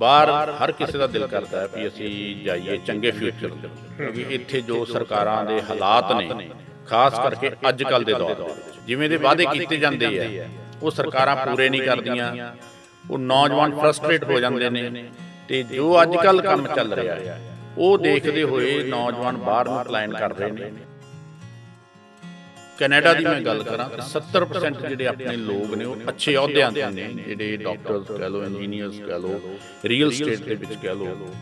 ਬਾਹਰ ਹਰ ਕਿਸੇ ਦਾ ਦਿਲ ਕਰਦਾ ਹੈ ਵੀ ਅਸੀਂ ਜਾਈਏ ਚੰਗੇ ਫਿਊਚਰ ਦੇ ਕਿਉਂਕਿ ਇੱਥੇ ਜੋ ਸਰਕਾਰਾਂ ਦੇ ਹਾਲਾਤ ਨੇ, ਖਾਸ ਕਰਕੇ ਅੱਜ ਕੱਲ ਦੇ ਦੌਰ ਜਿਵੇਂ ਦੇ ਵਾਅਦੇ ਕੀਤੇ ਜਾਂਦੇ ਆ, ਉਹ ਸਰਕਾਰਾਂ ਪੂਰੇ ਨਹੀਂ ਕਰਦੀਆਂ, ਉਹ ਨੌਜਵਾਨ ਫਰਸਟ੍ਰੇਟ ਹੋ ਜਾਂਦੇ ਨੇ। ਤੇ ਜੋ ਅੱਜ ਕੱਲ ਕੰਮ ਚੱਲ ਰਿਹਾ ਹੈ, ਉਹ ਦੇਖਦੇ ਹੋਏ ਨੌਜਵਾਨ ਬਾਹਰ ਨੂੰ ਪਲਾਨ ਕਰ ਰਹੇ ਨੇ। ਕੈਨੇਡਾ ਦੀ ਮੈਂ ਗੱਲ ਕਰਾਂ ਤਾਂ 70% ਜਿਹੜੇ ਆਪਣੇ ਲੋਕ ਨੇ ਉਹ ਅੱਛੇ ਅਹੁਦਿਆਂ ਤੇ ਨੇ ਜਿਹੜੇ ਡਾਕਟਰਸ ਕਹ ਲੋ ਇੰਜੀਨੀਅਰਸ ਕਹ ਲੋ ਰੀਅਲ ਸਟੇਟ ਦੇ ਵਿੱਚ ਕਹ ਲੋ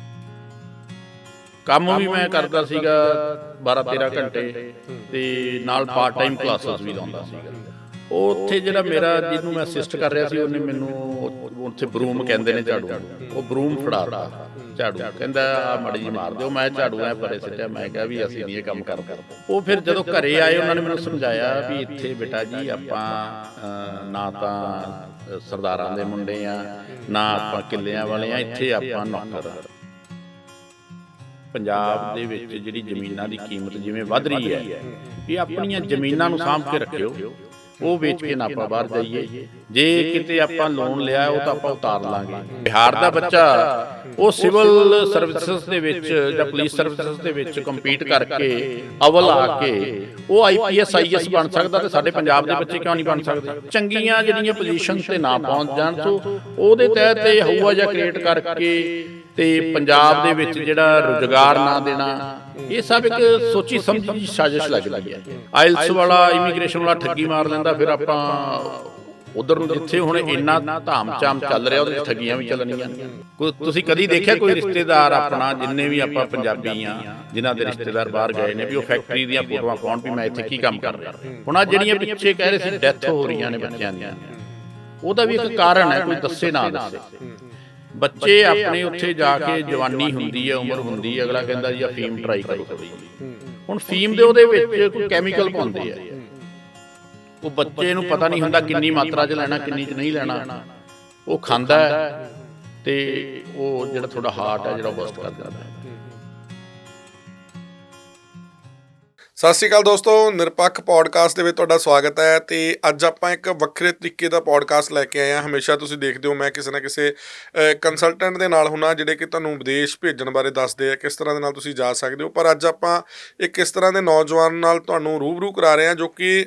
ਕੰਮ ਵੀ ਮੈਂ ਕਰਦਾ ਸੀਗਾ 12 13 ਘੰਟੇ ਤੇ ਨਾਲ ਪਾਰਟ ਟਾਈਮ ਕਲਾਸਿਸ ਵੀ ਲਾਉਂਦਾ ਸੀਗਾ। ਉੱਥੇ ਜਿਹੜਾ ਮੇਰਾ ਜਿਹਨੂੰ ਮੈਂ ਅਸਿਸਟ ਕਰ ਰਿਹਾ ਸੀ, ਉਹਨੇ ਮੈਨੂੰ ਉੱਥੇ ਬਰੂਮ ਕਹਿੰਦੇ ਨੇ ਝਾੜੂ। ਉਹ ਬਰੂਮ ਫੜਾਤਾ, ਝਾੜੂ। ਕਹਿੰਦਾ ਆ ਮੜੀ ਜੀ ਮਾਰ ਦਿਓ, ਮੈਂ ਝਾੜੂ ਐ ਪਰੇ ਸਿੱਟਿਆ। ਮੈਂ ਕਿਹਾ ਵੀ ਅਸੀਂ ਨਹੀਂ ਇਹ ਕੰਮ ਕਰਦੇ। ਉਹ ਫਿਰ ਜਦੋਂ ਘਰੇ ਆਏ, ਉਹਨਾਂ ਨੇ ਮੈਨੂੰ ਸਮਝਾਇਆ ਵੀ ਇੱਥੇ ਬੇਟਾ ਜੀ, ਆਪਾਂ ਨਾ ਤਾਂ ਸਰਦਾਰਾਂ ਦੇ ਮੁੰਡੇ ਆ, ਨਾ ਆਪਾਂ ਕਿੱਲਿਆਂ ਵਾਲੇ ਆ, ਇੱਥੇ ਆਪਾਂ ਨੌਕਰ ਪੰਜਾਬ ਦੇ ਵਿੱਚ ਜਿਹੜੀ ਜ਼ਮੀਨਾਂ ਦੀ ਕੀਮਤ ਜਿਵੇਂ ਵੱਧ ਰਹੀ ਹੈ, ਇਹ ਆਪਣੀਆਂ ਜ਼ਮੀਨਾਂ ਨੂੰ ਸਾਂਭ ਕੇ ਰੱਖਿਓ। ਉਹ ਵੇਚ ਕੇ ਨਾ ਆਪਾਂ ਬਾਹਰ ਜਾਈਏ। ਜੇ ਕਿਤੇ ਆਪਾਂ ਲੋਨ ਲਿਆ ਉਹ ਤਾਂ ਆਪਾਂ ਉਤਾਰ ਲਾਂਗੇ। ਬਿਹਾਰ ਦਾ ਬੱਚਾ ਉਹ ਸਿਵਲ ਸਰਵਿਸਿਜ਼ ਦੇ ਵਿੱਚ ਜਾਂ ਪੁਲਿਸ ਸਰਵਿਸਿਜ਼ ਦੇ ਵਿੱਚ ਕੰਪੀਟ ਕਰਕੇ ਅਵਲ ਆ ਕੇ ਉਹ ਆਈਪੀਐਸ ਆਈਐਸ ਬਣ ਸਕਦਾ ਤੇ ਸਾਡੇ ਪੰਜਾਬ ਦੇ ਬੱਚੇ ਕਿਉਂ ਨਹੀਂ ਬਣ ਸਕਦੇ? ਚੰਗੀਆਂ ਜਿਹੜੀਆਂ ਪੋਜੀਸ਼ਨ ਤੇ ਨਾ ਪਹੁੰਚ ਜਾਣ ਸੋ ਉਹਦੇ ਤਹਿਤ ਇਹ ਹਊਆ ਜਿਹਾ ਕ੍ਰੀਏਟ ਕਰਕੇ ਤੇ ਪੰਜਾਬ ਦੇ ਵਿੱਚ ਜਿਹੜਾ ਰੁਜ਼ਗਾਰ ਨਾ ਦੇਣਾ ਇਹ ਸਭ ਇੱਕ ਸੋਚੀ ਸਮਝੀ ਸਾਜ਼ਿਸ਼ ਲੱਗਦੀ ਹੈ। ਆਇਲਸ ਵਾਲਾ ਇਮੀਗ੍ਰੇਸ਼ਨ ਵਾਲਾ ਠੱਗੀ ਮਾਰ ਲੈਂਦਾ ਫਿਰ ਆਪਾਂ ਉਧਰ ਨੂੰ ਜਿੱਥੇ ਹੁਣ ਇੰਨਾ ਧਾਮ-ਚਾਮ ਚੱਲ ਰਿਹਾ ਉਹਦੇ ਠੱਗੀਆਂ ਵੀ ਚੱਲਣੀਆਂ। ਕੋਈ ਤੁਸੀਂ ਕਦੀ ਦੇਖਿਆ ਕੋਈ ਰਿਸ਼ਤੇਦਾਰ ਆਪਣਾ ਜਿੰਨੇ ਵੀ ਆਪਾਂ ਪੰਜਾਬੀ ਆ ਜਿਨ੍ਹਾਂ ਦੇ ਰਿਸ਼ਤੇਦਾਰ ਬਾਹਰ ਗਏ ਨੇ ਵੀ ਉਹ ਫੈਕਟਰੀ ਦੀਆਂ ਫੋਟੋਆਂ ਪਾਉਣ ਵੀ ਮੈਂ ਇੱਥੇ ਕੀ ਕੰਮ ਕਰ ਰਿਹਾ। ਹੁਣ ਆ ਜਿਹੜੀਆਂ ਪਿੱਛੇ ਕਹਿ ਰਹੇ ਸੀ ਡੈਥ ਹੋ ਰਹੀਆਂ ਨੇ ਬੱਚਿਆਂ ਦੀਆਂ ਉਹਦਾ ਵੀ ਇੱਕ ਕਾਰਨ ਹੈ ਕੋਈ ਦੱਸੇ ਨਾ ਦੱਸੇ ਬੱਚੇ ਆਪਣੇ ਉੱਥੇ ਜਾ ਕੇ ਜਵਾਨੀ ਹੁੰਦੀ ਹੈ ਉਮਰ ਹੁੰਦੀ ਹੈ ਅਗਲਾ ਕਹਿੰਦਾ ਜੀ ਆ ਫੀਮ ਟਰਾਈ ਕਰੋ ਥੋੜੀ ਹੁਣ ਫੀਮ ਦੇ ਉਹਦੇ ਵਿੱਚ ਕੋਈ ਕੈਮੀਕਲ ਪਾਉਂਦੇ ਆ ਉਹ ਬੱਚੇ ਨੂੰ ਪਤਾ ਨਹੀਂ ਹੁੰਦਾ ਕਿੰਨੀ ਮਾਤਰਾ 'ਚ ਲੈਣਾ ਕਿੰਨੀ 'ਚ ਨਹੀਂ ਲੈਣਾ। ਉਹ ਖਾਂਦਾ ਤੇ ਉਹ ਜਿਹੜਾ ਤੁਹਾਡਾ ਹਾਰਟ ਹੈ ਜਿਹੜਾ ਬਸਟ ਕਰ ਦਿੰਦਾ ਸਤਿ ਸ਼੍ਰੀ ਅਕਾਲ ਦੋਸਤੋ, ਨਿਰਪੱਖ ਪੋਡਕਾਸਟ ਦੇ ਵਿੱਚ ਤੁਹਾਡਾ ਸਵਾਗਤ ਹੈ ਤੇ ਅੱਜ ਆਪਾਂ ਇੱਕ ਵੱਖਰੇ ਤਰੀਕੇ ਦਾ ਪੋਡਕਾਸਟ ਲੈ ਕੇ ਆਏ ਹਾਂ। ਹਮੇਸ਼ਾ ਤੁਸੀਂ ਦੇਖਦੇ ਹੋ, ਮੈਂ ਕਿਸੇ ਨਾ ਕਿਸੇ ਕੰਸਲਟੈਂਟ ਦੇ ਨਾਲ ਹੁਣਾ ਜਿਹੜੇ ਕਿ ਤੁਹਾਨੂੰ ਵਿਦੇਸ਼ ਭੇਜਣ ਬਾਰੇ ਦੱਸਦੇ ਆ ਕਿਸ ਤਰ੍ਹਾਂ ਦੇ ਨਾਲ ਤੁਸੀਂ ਜਾ ਸਕਦੇ ਹੋ। ਪਰ ਅੱਜ ਆਪਾਂ ਇੱਕ ਇਸ ਤਰ੍ਹਾਂ ਦੇ ਨੌਜਵਾਨ ਨਾਲ ਤੁਹਾਨੂੰ ਰੂਬਰੂ ਕਰਾ ਰਹੇ ਹਾਂ ਜੋ ਕਿ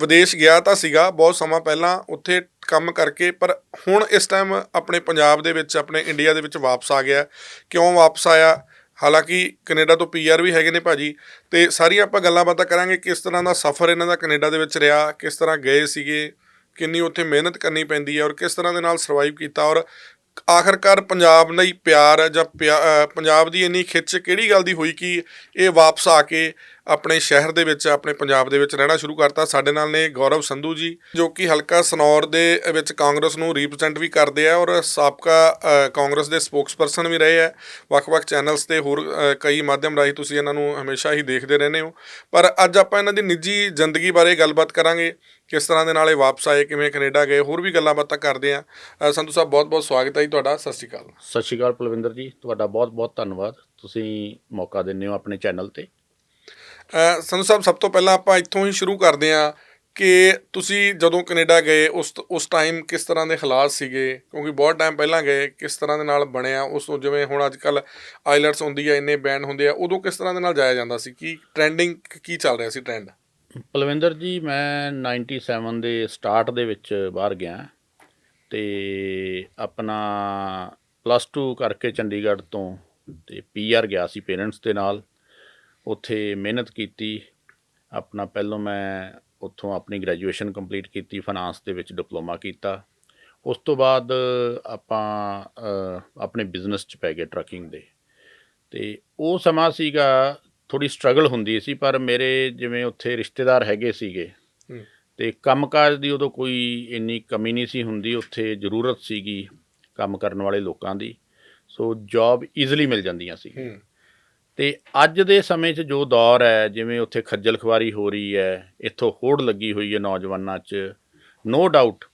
ਵਿਦੇਸ਼ ਗਿਆ ਤਾਂ ਸੀਗਾ ਬਹੁਤ ਸਮਾਂ ਪਹਿਲਾਂ, ਉੱਥੇ ਕੰਮ ਕਰਕੇ, ਪਰ ਹੁਣ ਇਸ ਟਾਈਮ ਆਪਣੇ ਪੰਜਾਬ ਦੇ ਵਿੱਚ, ਆਪਣੇ ਇੰਡੀਆ ਦੇ ਵਿੱਚ ਵਾਪਸ ਆ ਗਿਆ। ਕਿਉਂ ਵਾਪਸ ਆਇਆ? ਹਾਲਾਂਕਿ ਕੈਨੇਡਾ ਤੋਂ ਪੀਆਰ ਵੀ ਹੈਗੇ ਨੇ ਭਾਜੀ, ਤੇ ਸਾਰੀਆਂ ਆਪਾਂ ਗੱਲਾਂ ਬਾਤਾਂ ਕਰਾਂਗੇ ਕਿਸ ਤਰ੍ਹਾਂ ਦਾ ਸਫ਼ਰ ਇਹਨਾਂ ਦਾ ਕੈਨੇਡਾ ਦੇ ਵਿੱਚ ਰਿਹਾ, ਕਿਸ ਤਰ੍ਹਾਂ ਗਏ ਸੀਗੇ, ਕਿੰਨੀ ਉੱਥੇ ਮਿਹਨਤ ਕਰਨੀ ਪੈਂਦੀ ਹੈ ਔਰ ਕਿਸ ਤਰ੍ਹਾਂ ਦੇ ਨਾਲ ਸਰਵਾਈਵ ਕੀਤਾ ਔਰ ਆਖਰਕਾਰ ਪੰਜਾਬ ਲਈ ਪਿਆਰ ਜਾਂ ਪਿਆ- ਪੰਜਾਬ ਦੀ ਇੰਨੀ ਖਿੱਚ ਕਿਹੜੀ ਗੱਲ ਦੀ ਹੋਈ ਕਿ ਇਹ ਵਾਪਸ ਆ ਕੇ ਆਪਣੇ ਸ਼ਹਿਰ ਦੇ ਵਿੱਚ, ਆਪਣੇ ਪੰਜਾਬ ਦੇ ਵਿੱਚ ਰਹਿਣਾ ਸ਼ੁਰੂ ਕਰਤਾ। ਸਾਡੇ ਨਾਲ ਨੇ ਗੌਰਵ ਸੰਧੂ ਜੀ, ਜੋ ਕਿ ਹਲਕਾ ਸਨੌਰ ਦੇ ਵਿੱਚ ਕਾਂਗਰਸ ਨੂੰ ਰਿਪਰੈਜ਼ੈਂਟ ਵੀ ਕਰਦੇ ਆ ਔਰ ਸਾਬਕਾ ਕਾਂਗਰਸ ਦੇ ਸਪੋਕਸਪਰਸਨ ਵੀ ਰਹੇ ਆ। ਵੱਖ-ਵੱਖ ਚੈਨਲਸ ਤੇ ਹੋਰ ਕਈ ਮਾਧਿਅਮ ਰਾਹੀਂ ਤੁਸੀਂ ਇਹਨਾਂ ਨੂੰ ਹਮੇਸ਼ਾ ਹੀ ਦੇਖਦੇ ਰਹਿੰਦੇ ਹੋ। ਪਰ ਅੱਜ ਆਪਾਂ ਇਹਨਾਂ ਦੀ ਨਿੱਜੀ ਜ਼ਿੰਦਗੀ ਬਾਰੇ ਗੱਲਬਾਤ ਕਰਾਂਗੇ। ਕਿਸ ਤਰ੍ਹਾਂ ਦੇ ਨਾਲ ਇਹ ਵਾਪਸ ਆਏ, ਕਿਵੇਂ ਕੈਨੇਡਾ ਗਏ, ਹੋਰ ਵੀ ਗੱਲਾਂ ਬਾਤਾਂ ਕਰਦੇ ਆ। ਸੰਧੂ ਸਾਹਿਬ, ਬਹੁਤ-ਬਹੁਤ ਸਵਾਗਤ ਹੈ ਜੀ ਤੁਹਾਡਾ। ਸਤਿ ਸ਼੍ਰੀ ਅਕਾਲ। ਸਤਿ ਸ਼੍ਰੀ ਅਕਾਲ, ਪਲਵਿੰਦਰ ਜੀ। ਤੁਹਾਡਾ ਬਹੁਤ-ਬਹੁਤ ਧੰਨਵਾਦ। ਤੁਸੀਂ ਮੌਕਾ ਦਿੰਦੇ ਹੋ ਆਪਣੇ ਚੈਨਲ ਤੇ। ਸੰਧੂ ਸਾਹਿਬ ਸਭ ਤੋਂ ਪਹਿਲਾਂ ਆਪਾਂ ਇੱਥੋਂ ਹੀ ਸ਼ੁਰੂ ਕਰਦੇ ਹਾਂ ਕਿ ਤੁਸੀਂ ਜਦੋਂ ਕੈਨੇਡਾ ਗਏ, ਉਸ ਉਸ ਟਾਈਮ ਕਿਸ ਤਰ੍ਹਾਂ ਦੇ ਹਾਲਾਤ ਸੀਗੇ? ਕਿਉਂਕਿ ਬਹੁਤ ਟਾਈਮ ਪਹਿਲਾਂ ਗਏ, ਕਿਸ ਤਰ੍ਹਾਂ ਦੇ ਨਾਲ ਬਣਿਆ? ਉਸ ਤੋਂ ਜਿਵੇਂ ਹੁਣ ਅੱਜ ਕੱਲ ਆਈਲੈਟਸ ਹੁੰਦੀ ਆ, ਇੰਨੇ ਬੈਂਡ ਹੁੰਦੇ ਆ, ਉਦੋਂ ਕਿਸ ਤਰ੍ਹਾਂ ਦੇ ਨਾਲ ਜਾਇਆ ਜਾਂਦਾ ਸੀ? ਕੀ ਟ੍ਰੈਂਡਿੰਗ ਕੀ ਚੱਲ ਰਿਹਾ ਸੀ ਟ੍ਰੈਂਡ ਪਲਵਿੰਦਰ ਜੀ, ਮੈਂ 97 ਦੇ ਸਟਾਰਟ ਦੇ ਵਿੱਚ ਬਾਹਰ ਗਿਆ ਤੇ ਆਪਣਾ ਪਲੱਸ 2 ਕਰਕੇ ਚੰਡੀਗੜ੍ਹ ਤੋਂ ਤੇ ਪੀਆਰ ਗਿਆ ਸੀ ਪੇਰੈਂਟਸ ਦੇ ਨਾਲ। ਉੱਥੇ ਮਿਹਨਤ ਕੀਤੀ ਆਪਣਾ ਪਹਿਲੋਂ ਮੈਂ ਉੱਥੋਂ ਆਪਣੀ ਗ੍ਰੈਜੂਏਸ਼ਨ ਕੰਪਲੀਟ ਕੀਤੀ ਫਾਈਨਾਂਸ ਦੇ ਵਿੱਚ ਡਿਪਲੋਮਾ ਕੀਤਾ। ਉਸ ਤੋਂ ਬਾਅਦ ਆਪਾਂ ਆਪਣੇ ਬਿਜ਼ਨਸ 'ਚ ਪੈ ਗਏ ਟਰੱਕਿੰਗ ਦੇ। ਤੇ ਉਹ ਸਮਾਂ ਸੀਗਾ ਥੋੜੀ ਸਟਰਗਲ ਹੁੰਦੀ ਸੀ ਪਰ ਮੇਰੇ ਜਿਵੇਂ ਉੱਥੇ ਰਿਸ਼ਤੇਦਾਰ ਹੈਗੇ ਸੀਗੇ। ਤੇ ਕੰਮਕਾਜ ਦੀ ਉਦੋਂ ਕੋਈ ਇੰਨੀ ਕਮੀ ਨਹੀਂ ਸੀ ਹੁੰਦੀ ਉੱਥੇ ਜ਼ਰੂਰਤ ਸੀਗੀ ਕੰਮ ਕਰਨ ਵਾਲੇ ਲੋਕਾਂ ਦੀ। ਸੋ ਜੌਬ ਈਜ਼ੀਲੀ ਮਿਲ ਜਾਂਦੀਆਂ ਸੀ। ਤੇ ਅੱਜ ਦੇ ਸਮੇਂ 'ਚ ਜੋ ਦੌਰ ਹੈ ਜਿਵੇਂ ਉੱਥੇ ਖੱਜਲ ਖਵਾਰੀ ਹੋ ਰਹੀ ਹੈ ਇੱਥੋਂ ਹੋੜ ਲੱਗੀ ਹੋਈ ਹੈ ਨੌਜਵਾਨਾਂ 'ਚ ਨੋ ਡਾਊਟ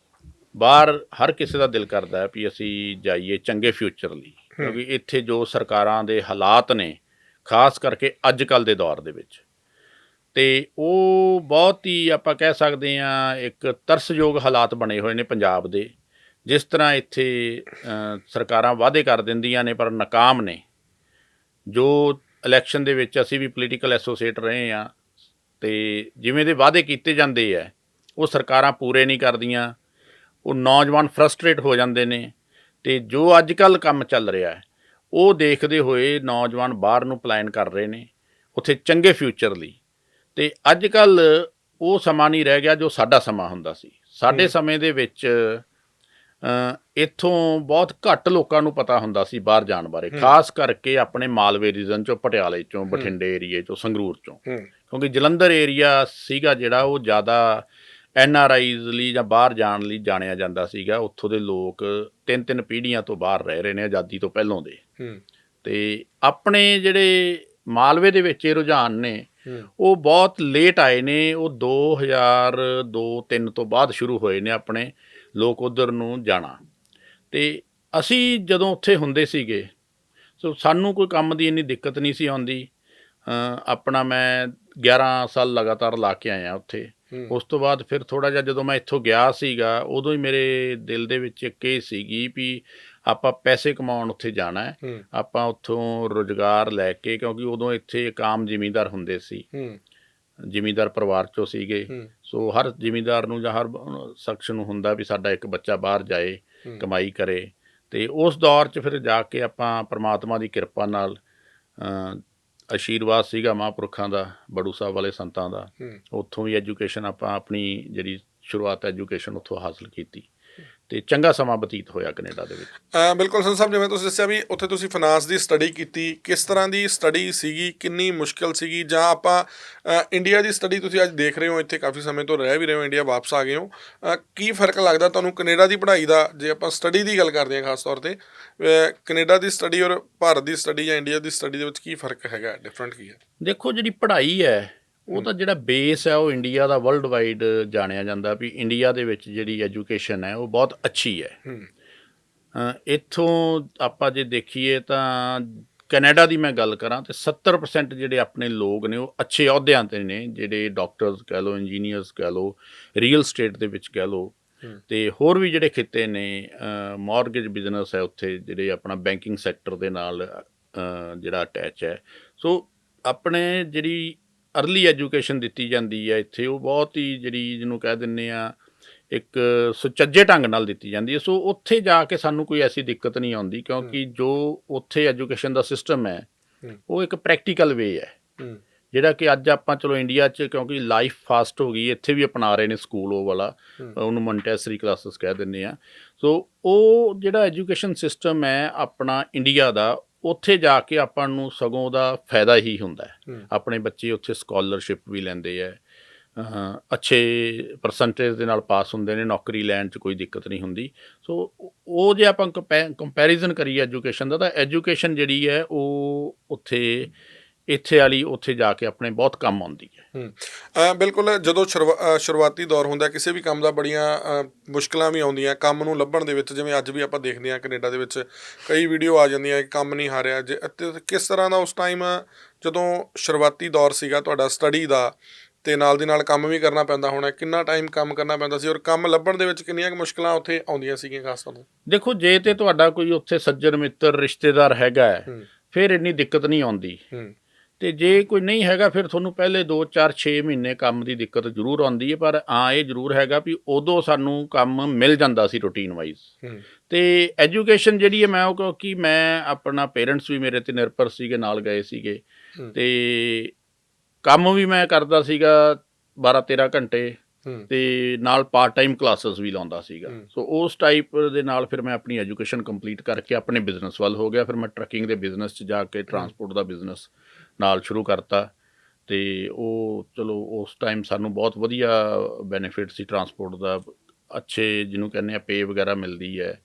ਬਾਹਰ ਹਰ ਕਿਸੇ ਦਾ ਦਿਲ ਕਰਦਾ ਹੈ ਵੀ ਅਸੀਂ ਜਾਈਏ ਚੰਗੇ ਫਿਊਚਰ ਲਈ ਕਿਉਂਕਿ ਇੱਥੇ ਜੋ ਸਰਕਾਰਾਂ ਦੇ ਹਾਲਾਤ ਨੇ ਖਾਸ ਕਰਕੇ ਅੱਜ ਕੱਲ ਦੇ ਦੌਰ ਦੇ ਵਿੱਚ। ਤੇ ਉਹ ਬਹੁਤ ਹੀ ਆਪਾਂ ਕਹਿ ਸਕਦੇ ਹਾਂ ਇੱਕ ਤਰਸਯੋਗ ਹਾਲਾਤ ਬਣੇ ਹੋਏ ਨੇ ਪੰਜਾਬ ਦੇ ਜਿਸ ਤਰ੍ਹਾਂ ਇੱਥੇ ਸਰਕਾਰਾਂ ਵਾਅਦੇ ਕਰ ਦਿੰਦੀਆਂ ਨੇ ਪਰ ਨਾਕਾਮ ਨੇ ਜੋ ਇਲੈਕਸ਼ਨ ਦੇ ਵਿੱਚ ਅਸੀਂ ਵੀ ਪੋਲੀਟੀਕਲ ਐਸੋਸੀਏਟ ਰਹੇ ਆ ਤੇ ਜਿਵੇਂ ਦੇ ਵਾਅਦੇ ਕੀਤੇ ਜਾਂਦੇ ਆ ਉਹ ਸਰਕਾਰਾਂ ਪੂਰੇ ਨਹੀਂ ਕਰਦੀਆਂ ਉਹ ਨੌਜਵਾਨ ਫਰਸਟ੍ਰੇਟ ਹੋ ਜਾਂਦੇ ਨੇ ਤੇ ਜੋ ਅੱਜ ਕੱਲ ਕੰਮ ਚੱਲ ਰਿਹਾ ਹੈ ਉਹ ਦੇਖਦੇ ਹੋਏ ਨੌਜਵਾਨ ਬਾਹਰ ਨੂੰ ਪਲਾਨ ਕਰ ਰਹੇ ਨੇ ਉੱਥੇ ਚੰਗੇ ਫਿਊਚਰ ਲਈ ਤੇ ਅੱਜ ਕੱਲ ਉਹ ਸਮਾਂ ਨਹੀਂ ਰਹਿ ਗਿਆ ਜੋ ਸਾਡਾ ਸਮਾਂ ਹੁੰਦਾ ਸੀ। ਸਾਡੇ ਸਮੇਂ ਦੇ ਵਿੱਚ ਇੱਥੋਂ ਬਹੁਤ ਘੱਟ ਲੋਕਾਂ ਨੂੰ ਪਤਾ ਹੁੰਦਾ ਸੀ ਬਾਹਰ ਜਾਣ ਬਾਰੇ ਖਾਸ ਕਰਕੇ ਆਪਣੇ ਮਾਲਵੇ ਰੀਜਨ ਚੋਂ ਪਟਿਆਲੇ ਚੋਂ ਬਠਿੰਡੇ ਏਰੀਏ ਚੋਂ ਸੰਗਰੂਰ ਚੋਂ। ਕਿਉਂਕਿ ਜਲੰਧਰ ਏਰੀਆ ਸੀਗਾ ਜਿਹੜਾ ਉਹ ਜ਼ਿਆਦਾ ਐਨ ਆਰ ਆਈਜ਼ ਲਈ ਜਾਂ ਬਾਹਰ ਜਾਣ ਲਈ ਜਾਣਿਆ ਜਾਂਦਾ ਸੀਗਾ। ਉੱਥੋਂ ਦੇ ਲੋਕ ਤਿੰਨ ਤਿੰਨ ਪੀੜ੍ਹੀਆਂ ਤੋਂ ਬਾਹਰ ਰਹਿ ਰਹੇ ਨੇ ਆਜ਼ਾਦੀ ਤੋਂ ਪਹਿਲਾਂ ਦੇ। ਤੇ ਆਪਣੇ ਜਿਹੜੇ ਮਾਲਵੇ ਦੇ ਵਿੱਚ ਇਹ ਰੁਝਾਨ ਨੇ ਉਹ ਬਹੁਤ ਲੇਟ ਆਏ ਨੇ। ਉਹ 2002 3 ਤੋਂ ਬਾਅਦ ਸ਼ੁਰੂ ਹੋਏ ਨੇ ਆਪਣੇ। ਲੋਕ ਉਧਰ ਨੂੰ ਜਾਣਾ। ਤੇ ਅਸੀਂ ਜਦੋਂ ਉੱਥੇ ਹੁੰਦੇ ਸੀਗੇ ਸੋ ਸਾਨੂੰ ਕੋਈ ਕੰਮ ਦੀ ਇੰਨੀ ਦਿੱਕਤ ਨਹੀਂ ਸੀ ਆਉਂਦੀ। ਆਪਣਾ ਮੈਂ 11 ਸਾਲ ਲਗਾਤਾਰ ਲਾ ਕੇ ਆਇਆ ਉੱਥੇ। ਉਸ ਤੋਂ ਬਾਅਦ ਫਿਰ ਥੋੜਾ ਜਿਹਾ ਜਦੋਂ ਮੈਂ ਇੱਥੋਂ ਗਿਆ ਸੀਗਾ ਉਦੋਂ ਹੀ ਮੇਰੇ ਦਿਲ ਦੇ ਵਿੱਚ ਇੱਕ ਇਹ ਸੀਗੀ ਵੀ ਆਪਾਂ ਪੈਸੇ ਕਮਾਉਣ ਉੱਥੇ ਜਾਣਾ ਹੈ। ਆਪਾਂ ਉੱਥੋਂ ਰੋਜ਼ਗਾਰ ਲੈ ਕੇ ਕਿਉਂਕਿ ਉਦੋਂ ਇੱਥੇ ਇੱਕ ਆਮ ਜ਼ਿਮੀਂਦਾਰ ਹੁੰਦੇ ਸੀ। ਜ਼ਿਮੀਂਦਾਰ ਪਰਿਵਾਰ ਚੋਂ ਸੀਗੇ। ਸੋ ਹਰ ਜ਼ਿਮੀਂਦਾਰ ਨੂੰ ਜਾਂ ਹਰ ਸ਼ਖਸ ਨੂੰ ਹੁੰਦਾ ਵੀ ਸਾਡਾ ਇੱਕ ਬੱਚਾ ਬਾਹਰ ਜਾਏ। ਕਮਾਈ ਕਰੇ। ਤੇ ਉਸ ਦੌਰ 'ਚ ਫਿਰ ਜਾ ਕੇ ਆਪਾਂ ਪ੍ਰਮਾਤਮਾ ਦੀ ਕਿਰਪਾ ਨਾਲ ਅ, ਆਸ਼ੀਰਵਾਦ ਸੀਗਾ ਮਹਾਂਪੁਰਖਾਂ ਦਾ ਬੜੂ ਸਾਹਿਬ ਵਾਲੇ ਸੰਤਾਂ ਦਾ। ਉੱਥੋਂ ਵੀ ਐਜੂਕੇਸ਼ਨ ਆਪਾਂ ਆਪਣੀ ਜਿਹੜੀ ਸ਼ੁਰੂਆਤ ਐਜੂਕੇਸ਼ਨ ਉੱਥੋਂ ਹਾਸਲ ਕੀਤੀ। ਤੇ ਚੰਗਾ ਸਮਾਂ ਬਤੀਤ ਹੋਇਆ ਕੈਨੇਡਾ ਦੇ ਵਿੱਚ। ਬਿਲਕੁਲ ਸੰਤ ਸਾਹਿਬ ਜਿਵੇਂ ਤੁਸੀਂ ਦੱਸਿਆ ਵੀ ਉੱਥੇ ਤੁਸੀਂ ਫਾਈਨਾਂਸ ਦੀ ਸਟੱਡੀ ਕੀਤੀ ਕਿਸ ਤਰ੍ਹਾਂ ਦੀ ਸਟੱਡੀ ਸੀਗੀ ਕਿੰਨੀ ਮੁਸ਼ਕਲ ਸੀਗੀ ਜਾਂ ਆਪਾਂ ਇੰਡੀਆ ਦੀ ਸਟੱਡੀ ਤੁਸੀਂ ਅੱਜ ਦੇਖ ਰਹੇ ਹੋ ਇੱਥੇ ਕਾਫੀ ਸਮੇਂ ਤੋਂ ਰਹਿ ਵੀ ਰਹੇ ਹੋ ਇੰਡੀਆ ਵਾਪਸ ਆ ਗਏ ਹੋ। ਕੀ ਫ਼ਰਕ ਲੱਗਦਾ ਤੁਹਾਨੂੰ ਕੈਨੇਡਾ ਦੀ ਪੜ੍ਹਾਈ ਦਾ ਜੇ ਆਪਾਂ ਸਟੱਡੀ ਦੀ ਗੱਲ ਕਰਦੇ ਹਾਂ ਖਾਸ ਤੌਰ ਤੇ ਕੈਨੇਡਾ ਦੀ ਸਟੱਡੀ ਔਰ ਭਾਰਤ ਦੀ ਸਟੱਡੀ ਜਾਂ ਇੰਡੀਆ ਦੀ ਸਟੱਡੀ ਦੇ ਵਿੱਚ ਕੀ ਫ਼ਰਕ ਹੈਗਾ ਡਿਫਰੈਂਟ ਕੀ ਹੈ? ਦੇਖੋ ਜਿਹੜੀ ਪੜ੍ਹਾਈ ਹੈ ਉਹ ਤਾਂ ਜਿਹੜਾ ਬੇਸ ਹੈ ਉਹ ਇੰਡੀਆ ਦਾ ਵਰਲਡ ਵਾਈਡ ਜਾਣਿਆ ਜਾਂਦਾ ਵੀ ਇੰਡੀਆ ਦੇ ਵਿੱਚ ਜਿਹੜੀ ਐਜੂਕੇਸ਼ਨ ਹੈ ਉਹ ਬਹੁਤ ਅੱਛੀ ਹੈ। ਇੱਥੋਂ ਆਪਾਂ ਜੇ ਦੇਖੀਏ ਤਾਂ ਕੈਨੇਡਾ ਦੀ ਮੈਂ ਗੱਲ ਕਰਾਂ ਤੇ 70% ਜਿਹੜੇ ਆਪਣੇ ਲੋਕ ਨੇ ਉਹ ਅੱਛੇ ਅਹੁਦਿਆਂ ਤੇ ਨੇ ਜਿਹੜੇ ਡਾਕਟਰਸ ਕਹਿ ਲਓ ਇੰਜੀਨੀਅਰਸ ਕਹਿ ਲਓ ਰੀਅਲ ਸਟੇਟ ਦੇ ਵਿੱਚ ਕਹਿ ਲਓ। ਤੇ ਹੋਰ ਵੀ ਜਿਹੜੇ ਖਿੱਤੇ ਨੇ ਮਾਰਗੇਜ ਬਿਜ਼ਨਸ ਹੈ ਉੱਥੇ ਜਿਹੜੇ ਆਪਣਾ ਬੈਂਕਿੰਗ ਸੈਕਟਰ ਦੇ ਨਾਲ ਜਿਹੜਾ ਅਟੈਚ ਹੈ। ਸੋ ਆਪਣੇ ਜਿਹੜੀ ਅਰਲੀ ਐਜੂਕੇਸ਼ਨ ਦਿੱਤੀ ਜਾਂਦੀ ਹੈ ਇੱਥੇ ਉਹ ਬਹੁਤ ਹੀ ਜਿਹੜੀ ਜਿਹਨੂੰ ਕਹਿ ਦਿੰਨੇ ਆ ਇੱਕ ਸੁਚੱਜੇ ਢੰਗ ਨਾਲ ਦਿੱਤੀ ਜਾਂਦੀ ਹੈ। ਸੋ ਉੱਥੇ ਜਾ ਕੇ ਸਾਨੂੰ ਕੋਈ ਐਸੀ ਦਿੱਕਤ ਨਹੀਂ ਆਉਂਦੀ ਕਿਉਂਕਿ ਜੋ ਉੱਥੇ ਐਜੂਕੇਸ਼ਨ ਦਾ ਸਿਸਟਮ ਹੈ। ਉਹ ਇੱਕ ਪ੍ਰੈਕਟੀਕਲ ਵੇ ਹੈ। ਜਿਹੜਾ ਕਿ ਅੱਜ ਆਪਾਂ ਚਲੋ ਇੰਡੀਆ 'ਚ ਕਿਉਂਕਿ ਲਾਈਫ ਫਾਸਟ ਹੋ ਗਈ ਇੱਥੇ ਵੀ ਅਪਣਾ ਰਹੇ ਨੇ ਸਕੂਲ ਉਹ ਵਾਲਾ। ਉਹਨੂੰ ਮੌਂਟੈਸਰੀ ਕਲਾਸਿਸ ਕਹਿ ਦਿੰਦੇ ਆ। ਸੋ ਉਹ ਜਿਹੜਾ ਐਜੂਕੇਸ਼ਨ ਸਿਸਟਮ ਹੈ ਆਪਣਾ ਇੰਡੀਆ ਦਾ ਉੱਥੇ ਜਾ ਕੇ ਆਪਾਂ ਨੂੰ ਸਗੋਂ ਉਹਦਾ ਫਾਇਦਾ ਹੀ ਹੁੰਦਾ ਹੈ। ਆਪਣੇ ਬੱਚੇ ਉੱਥੇ ਸਕਾਲਰਸ਼ਿਪ ਵੀ ਲੈਂਦੇ ਆ। ਅੱਛੇ ਪਰਸੈਂਟੇਜ ਦੇ ਨਾਲ ਪਾਸ ਹੁੰਦੇ ਨੇ ਨੌਕਰੀ ਲੈਣ 'ਚ ਕੋਈ ਦਿੱਕਤ ਨਹੀਂ ਹੁੰਦੀ। ਸੋ ਉਹ ਜੇ ਆਪਾਂ ਕੰਪੈਰੀਜ਼ਨ ਕਰੀਏ ਐਜੂਕੇਸ਼ਨ ਦਾ ਤਾਂ ਐਜੂਕੇਸ਼ਨ ਜਿਹੜੀ ਹੈ ਉਹ ਉੱਥੇ ਇੱਥੇ ਵਾਲੀ ਉੱਥੇ ਜਾ ਕੇ ਆਪਣੇ ਬਹੁਤ ਕੰਮ ਆਉਂਦੀ ਹੈ। ਹੂੰ। ਬਿਲਕੁਲ ਜਦੋਂ ਸ਼ੁਰੂਆਤੀ ਦੌਰ ਹੁੰਦਾ ਕਿਸੇ ਵੀ ਕੰਮ ਦਾ ਬੜੀਆਂ ਮੁਸ਼ਕਲਾਂ ਵੀ ਆਉਂਦੀਆਂ ਕੰਮ ਨੂੰ ਲੱਭਣ ਦੇ ਵਿੱਚ ਜਿਵੇਂ ਅੱਜ ਵੀ ਆਪਾਂ ਦੇਖਦੇ ਹਾਂ ਕੈਨੇਡਾ ਦੇ ਵਿੱਚ ਕਈ ਵੀਡੀਓ ਆ ਜਾਂਦੀਆਂ ਕਿ ਕੰਮ ਨਹੀਂ ਹਾਰਿਆ ਕਿਸ ਤਰ੍ਹਾਂ ਦਾ ਉਸ ਟਾਈਮ ਜਦੋਂ ਸ਼ੁਰੂਆਤੀ ਦੌਰ ਸੀਗਾ ਤੁਹਾਡਾ ਸਟੱਡੀ ਦਾ ਤੇ ਨਾਲ ਦੀ ਨਾਲ ਕੰਮ ਵੀ ਕਰਨਾ ਪੈਂਦਾ ਹੋਣਾ ਕਿੰਨਾ ਟਾਈਮ ਕੰਮ ਕਰਨਾ ਪੈਂਦਾ ਸੀ ਔਰ ਕੰਮ ਲੱਭਣ ਦੇ ਵਿੱਚ ਕਿੰਨੀਆਂ ਕੁ ਮੁਸ਼ਕਲਾਂ ਉੱਥੇ ਆਉਂਦੀਆਂ ਸੀਗੀਆਂ ਖਾਸ ਤੌਰ ਤੇ? ਦੇਖੋ ਜੇ ਤੇ ਤੁਹਾਡਾ ਕੋਈ ਉੱਥੇ ਸੱਜਣ ਮਿੱਤਰ ਰਿਸ਼ਤੇਦਾਰ ਹੈਗਾ ਫਿਰ ਇੰਨੀ ਦਿੱਕਤ ਨਹੀਂ ਆਉਂਦੀ। ਤੇ ਜੇ ਕੋਈ ਨਹੀਂ ਹੈਗਾ ਫਿਰ ਤੁਹਾਨੂੰ ਪਹਿਲੇ 2 4 6 ਮਹੀਨੇ ਕੰਮ ਦੀ ਦਿੱਕਤ ਜ਼ਰੂਰ ਆਉਂਦੀ ਹੈ ਪਰ ਹਾਂ ਇਹ ਜ਼ਰੂਰ ਹੈਗਾ ਵੀ ਉਦੋਂ ਸਾਨੂੰ ਕੰਮ ਮਿਲ ਜਾਂਦਾ ਸੀ ਰੂਟੀਨ ਵਾਈਜ਼ ਤੇ ਐਜੂਕੇਸ਼ਨ ਜਿਹੜੀ ਹੈ ਮੈਂ ਉਹ ਕਿਉਂਕਿ ਮੈਂ ਆਪਣਾ ਪੇਰੈਂਟਸ ਵੀ ਮੇਰੇ ਤੇ ਨਿਰਭਰ ਸੀਗੇ ਨਾਲ ਗਏ ਸੀਗੇ। ਤੇ ਕੰਮ ਵੀ ਮੈਂ ਕਰਦਾ ਸੀਗਾ 12 13 ਘੰਟੇ। ਤੇ ਨਾਲ ਪਾਰਟ ਟਾਈਮ ਕਲਾਸਸ ਵੀ ਲਾਉਂਦਾ ਸੀਗਾ। ਸੋ ਉਸ ਟਾਈਪ ਦੇ ਨਾਲ ਫਿਰ ਮੈਂ ਆਪਣੀ ਐਜੂਕੇਸ਼ਨ ਕੰਪਲੀਟ ਕਰਕੇ ਆਪਣੇ ਬਿਜ਼ਨਸ ਵੱਲ ਹੋ ਗਿਆ। ਫਿਰ ਮੈਂ ਟਰੱਕਿੰਗ ਦੇ ਬਿਜ਼ਨਸ 'ਚ ਜਾ ਕੇ ਟਰਾਂਸਪੋਰਟ ਦਾ ਬਿਜ਼ਨਸ ਨਾਲ ਸ਼ੁਰੂ ਕਰਤਾ ਤੇ ਉਹ ਚਲੋ ਉਸ ਟਾਈਮ ਸਾਨੂੰ ਬਹੁਤ ਵਧੀਆ ਬੈਨੀਫਿਟ ਸੀ ਟਰਾਂਸਪੋਰਟ ਦਾ। ਅੱਛੇ ਜਿਹਨੂੰ ਕਹਿੰਦੇ ਆ ਪੇ ਵਗੈਰਾ ਮਿਲਦੀ ਹੈ।